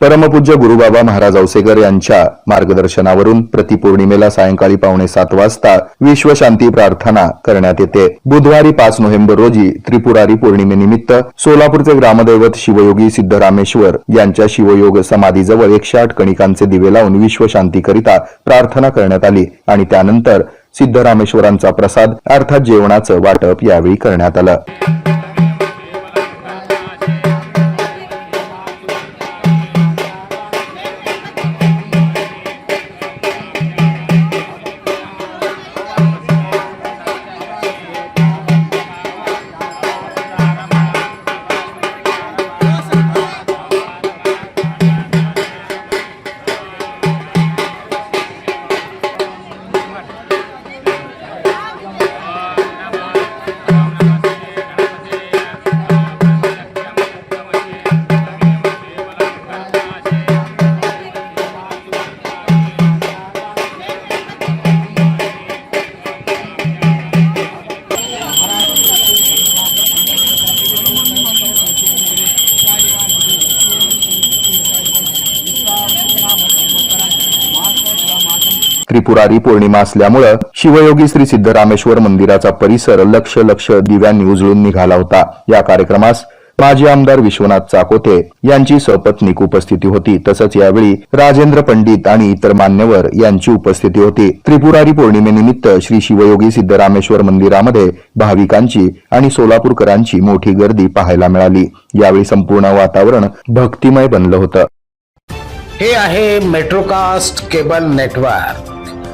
परमपूज्य गुरुबाबा महाराज औसेकर यांच्या मार्गदर्शनावरून प्रतिपौर्णिमेला सायंकाळी पावणे सात वाजता विश्वशांती प्रार्थना करण्यात येते. बुधवारी पाच नोव्हेंबर रोजी त्रिपुरारी पौर्णिमेनिमित्त सोलापूरचे ग्रामदैवत शिवयोगी सिद्धरामेश्वर यांच्या शिवयोग समाधीजवळ एकशे आठ कणिकांचे दिवे लावून विश्वशांतीकरिता प्रार्थना करण्यात आली आणि त्यानंतर सिद्धरामेश्वरांचा प्रसाद अर्थात जेवणाचं वाटप यावेळी करण्यात आलं. त्रिपुरारी पौर्णिमा असल्यामुळं शिवयोगी श्री सिद्धरामेश्वर मंदिराचा परिसर लक्ष लक्ष दिव्यांनी उजळून निघाला होता. या कार्यक्रमास माजी आमदार विश्वनाथ चाकोते यांची सपत्नीक उपस्थिती होती. तसंच यावेळी राजेंद्र पंडित आणि इतर मान्यवर यांची उपस्थिती होती. त्रिपुरारी पौर्णिमेनिमित्त श्री शिवयोगी सिद्धरामेश्वर मंदिरामध्ये भाविकांची आणि सोलापूरकरांची मोठी गर्दी पाहायला मिळाली. यावेळी संपूर्ण वातावरण भक्तिमय बनलं होतं. हे आहे मेट्रोकास्ट केबल नेटवर्क.